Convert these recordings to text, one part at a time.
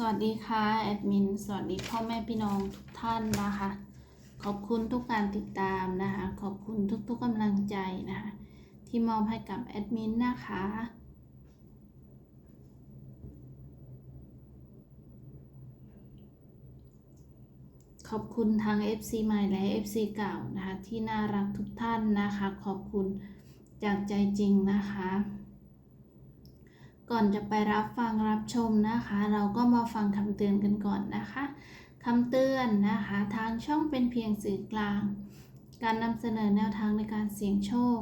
สวัสดีค่ะแอดมินสวัสดีพ่อแม่พี่น้องทุกท่านนะคะ ขอบคุณทุกการติดตามนะคะ ขอบคุณทุกๆกำลังใจนะคะ ที่มอบให้กับแอดมินนะคะ ขอบคุณทาง FC ใหม่และ FC เก่านะคะ ที่น่ารักทุกท่านนะคะ ขอบคุณจากใจจริงนะคะ ก่อนจะไปรับฟังรับชมนะคะ เราก็มาฟังคำเตือนกันก่อนนะคะคำเตือนนะคะ ทางช่องเป็นเพียงสื่อกลาง การนำเสนอแนวทางในการเสี่ยงโชค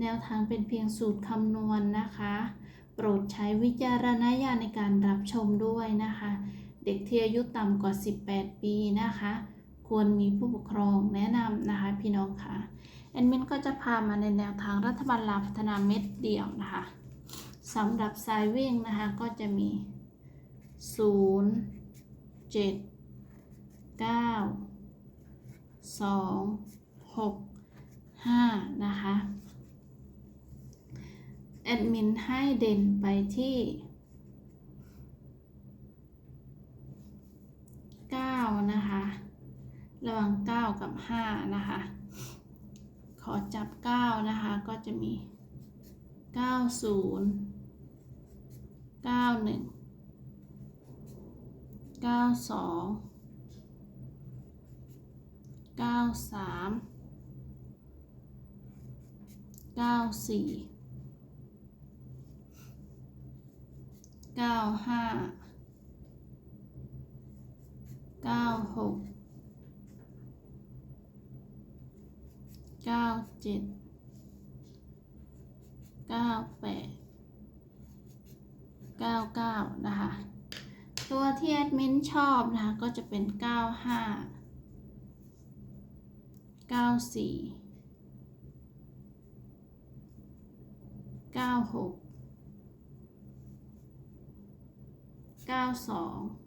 แนวทางเป็นเพียงสูตรคำนวณนะคะ โปรดใช้วิจารณญาณในการรับชมด้วยนะคะ เด็กที่อายุต่ำกว่า 18 ปีนะคะ ควรมีผู้ปกครองแนะนำนะคะพี่น้องค่ะแอดมินก็จะพามาในแนวทางรัฐบาลลาวพัฒนาเม็ดเดี่ยวนะคะ สำหรับสายวิ่งนะคะ ก็จะมี 0 7 9 2 6 5 นะคะ แอดมินให้เด่นไปที่ 9 นะคะ ระหว่าง 9 กับ 5 นะคะ ขอจับ 9 นะคะ ก็จะมี 9 เก้าศูนย์เก้าหนึ่งเก้าสองเก้าสามเก้าสี่เก้าห้าเก้าหกเก้าเจ็ด เก้าแปด99 นะคะ ตัวที่แอดมินชอบนะคะ ก็จะเป็น 95 94 96 92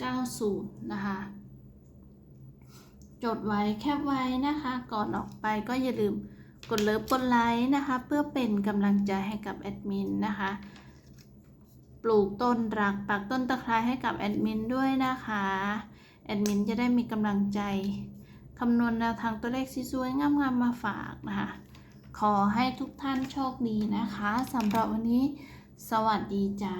90 นะคะ จดไว้แคปไว้นะคะ ก่อนออกไปก็อย่าลืมกดเลิฟกดไลค์นะคะ เพื่อเป็นกำลังใจให้กับแอดมินนะคะ ปลูกต้นรักปักต้นตะไคร้ให้กับแอดมินด้วยนะคะ แอดมินจะได้มีกำลังใจคำนวณแนวทางตัวเลขสวยๆงามๆมาฝากนะคะ ขอให้ทุกท่านโชคดีนะคะสำหรับวันนี้ สวัสดีจ้า